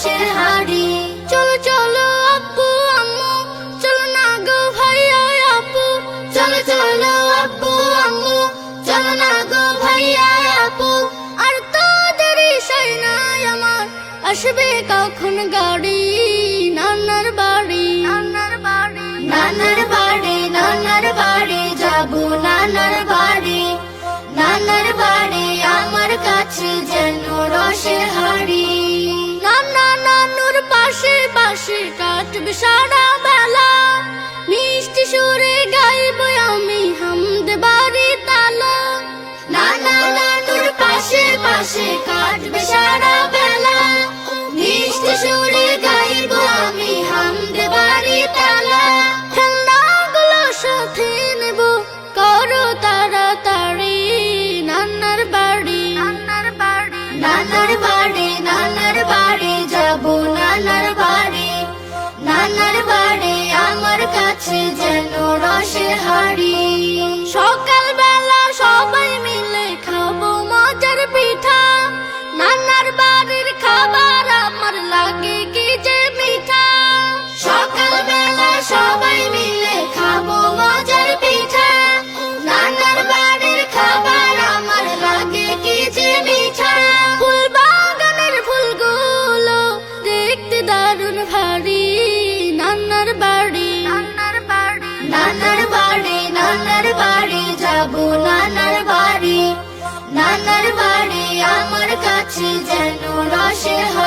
রসের হাড়ি চলো চলো, আব্বু, আম্মু, চলো না গো ভাইয়া, আপু। চলো চলো, আব্বু, আম্মু, চলো না গো আপু। আর তো দেরি নাই আমার। আসবে কখন গাড়ি আকাশে কাটবে সারা বেলা মিষ্টি সুরে গাইব আমি হামদ বাড়ি তালা। না না পাশে পাশে কাটবে 那些